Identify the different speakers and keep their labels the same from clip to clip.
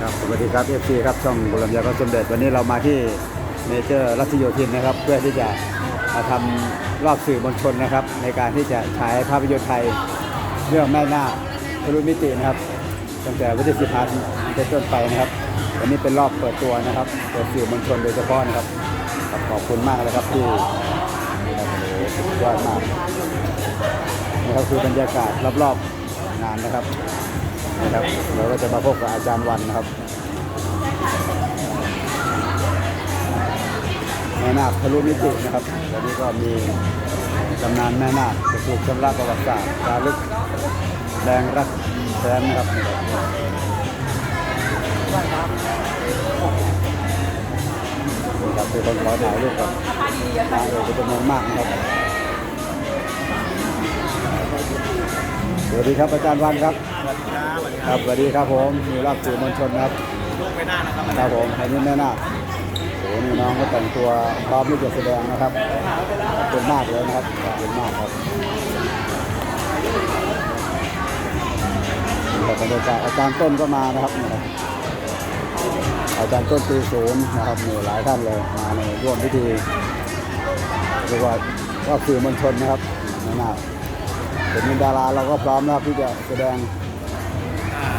Speaker 1: ครับสวัสดีครับเอฟซีครับช่องบุรมยาก็สมเด็จวันนี้เรามาที่เมเจอร์รัชโยธินนะครับ เพื่อที่จะมาทำรอบสื่อมวลชนนะครับ ในการที่จะฉายภาพยนตร์ไทยเรื่องแม่นาคทะลุมิตินะครับตั้งแต่วันที่15เป็นต้นไปนะครับวันนี้เป็นรอบเปิดตัวนะครับเปิดสื่อมวลชนโดยเฉพาะนะครับขอบคุณมากเลยครับที่ สุดยอดมากนี่ครับคือบรรยากาศรอบๆงานนะครับนะครับเราก็จะมาพบกับอาจารย์วันนะครับแม่นาคทะลุมิตินะครับวันนี้ก็มีตำนานแม่นาคจะถูกชำระประวัติศาสตร์จารึกแดงรักแสนนะครับนี่ครับเป็นคนขอถ่ายรูปกับนางเอกเป็นจำนวนมากนะครับ วัสดีครับอาจารย์วันครับครับสวัสดีครับผมมีรอบสื่อมวลชนครับ
Speaker 2: ลูกไปหน้านะครับ
Speaker 1: ครับผมอันนี้แม่นาคโอ้โหนี่น้องก็แต่งตัวพร้อมที่จะแสดงนะครับขอบคุณมากเลยนะครับขอบคุณมากครับบรรยากาศอาจารย์ต้นก็มานะครับนี่ครับอาจารย์ต้นตีศูนย์นะครับมีหลายท่านเลยมาในร่วมพิธีเรียกว่ารอบสื่อมวลชนนะครับแม่นาค เป็นดาราเราก็พร้อมนะครับที่จะแสดง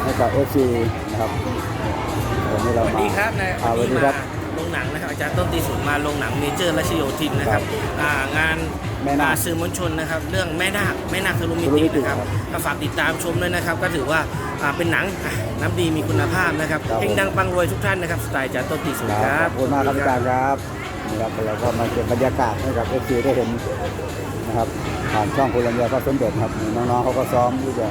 Speaker 1: ให้กับเอฟซีนะครับวันนี้
Speaker 2: ส
Speaker 1: เรา
Speaker 2: วัส
Speaker 1: มา
Speaker 2: ดีครับนาย
Speaker 1: อ่าส
Speaker 2: วั
Speaker 1: วันส
Speaker 2: นี้
Speaker 1: ดีค
Speaker 2: มา
Speaker 1: รับ
Speaker 2: ลงหนังนะครับอาจารย์ต้นตีศูนย์มาลงหนังเมเจอร์รัชโยธินนะครับ
Speaker 1: ครับ
Speaker 2: อ่างาน
Speaker 1: แม่นาค
Speaker 2: อ่สื่อมวลชนนะครับ เรื่องแม่นาคแม่นาคทะลุมิ
Speaker 1: ทะลุ
Speaker 2: ติ
Speaker 1: มิติ
Speaker 2: นะครับ
Speaker 1: ครับ
Speaker 2: ก็ฝากติดตามชมด้วยนะครับ ก็ถือว่าอ่าเป็นหนังอะน้ำดีมีคุณภาพนะครับ
Speaker 1: ครับ
Speaker 2: เฮงดังปังรวยทุกท่านนะครับสไตล์อาจารย์ต้นตีศูนย์
Speaker 1: ค
Speaker 2: ค
Speaker 1: รั
Speaker 2: รั
Speaker 1: บบขอบคุณมากครับอาจารย์ครับ นะครับเราก็มาเก็บบรรยากาศให้กับเอฟซีได้เห็นนะครับผ่านช่องคุณลำยาก็สมเด็จนะครับน้องๆเขาก็ซ้อมที่จะ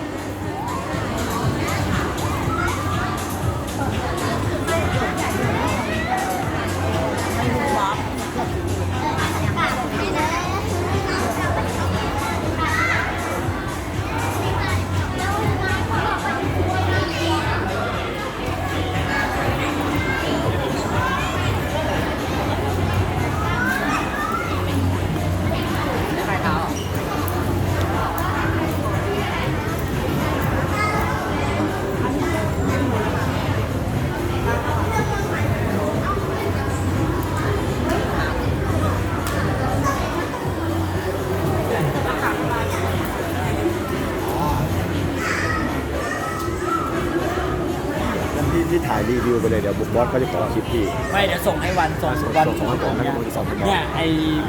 Speaker 1: ที่ที่ถ่ายรีวิวไปเลยเดี๋ยวบุ๊กบอสเขาจะขอคลิปพี่
Speaker 3: ไม่เดี๋ยวส่งให้วันส่งวัน
Speaker 1: ส่
Speaker 3: ส่
Speaker 1: ง
Speaker 3: ง
Speaker 1: ให้
Speaker 3: ให้
Speaker 1: ผ
Speaker 3: ผมม
Speaker 1: นะ
Speaker 3: เนี่ย
Speaker 1: ส่งให้ผม
Speaker 3: เนี่ยไอ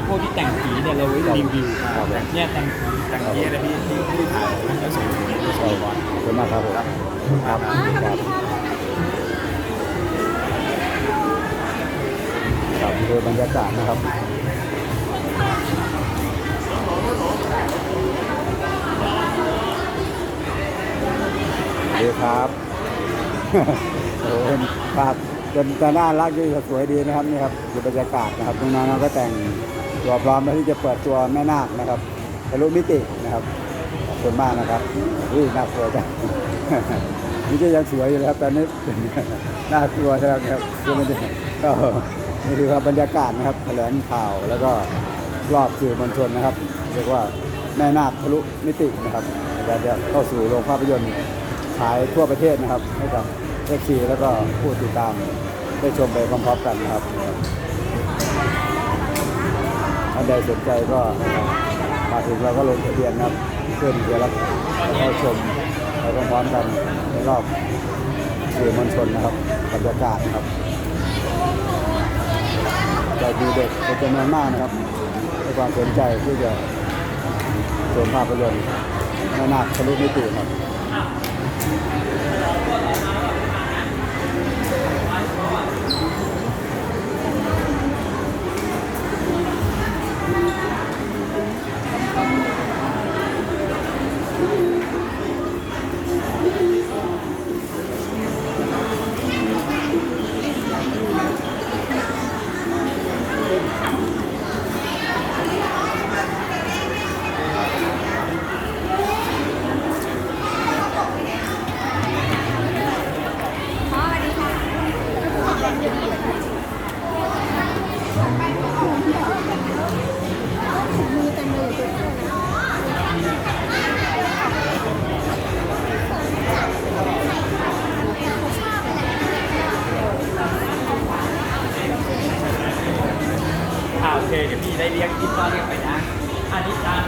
Speaker 3: พวกที่แต่งผีเนี่ยเรารีวิว
Speaker 1: ครับ
Speaker 3: เนี่ยแต่ง
Speaker 2: แต่งเยอะเลยพี่ที่ที่ถ่ายแล้วส่ง
Speaker 1: ขอบคุณมากครับผมครับครับครับคือบรรยากาศนะครับดีครับ โอ้เป็นภาพจนจะน่ารักดีสวยดีนะครับนี่ครับดูบรรยากาศนะครับน้องๆก็แต่งตัวพร้อมที่จะเปิดตัวแม่นาคนะครับทะลุมิตินะครับขอบคุณมากนะครับอุ้ยน่ากลัวจังนี่ก็ยังสวยอยู่นะครับตอนนี้น่ากลัวนะครับครับคือมันจะก็นี่คือครับบรรยากาศนะครับแถลงข่าวแล้วก็รอบสื่อมวลชนนะครับ เรียกว่าแม่นาคทะลุมิตินะครับจะจะเข้าสู่โรงภาพยนตร์ฉายทั่วประเทศนะครับให้กับ เอฟซีแล้วก็ผู้ติดตามได้ชมไปพร้อมๆกันนะครับท่านใดสนใจก็มาถึงเราก็ลงทะเบียนครับเพื่อที่จะรับเข้าชมไปพร้อมๆกันในรอบสื่อมวลชนนะครับบรรยากาศนะครับจะมีเด็กเป็นจำนวนมากนะครับให้ความสนใจที่จะชมภาพยนตร์แม่นาคทะลุมิติครับ
Speaker 3: เดี๋ยวพี่ได้เรียกกินตอนเรียกไปนะอันนี้ตาม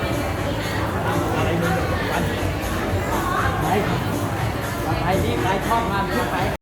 Speaker 3: อะไรมึงวันไปไปรีบไปชอบงานขึ้นไป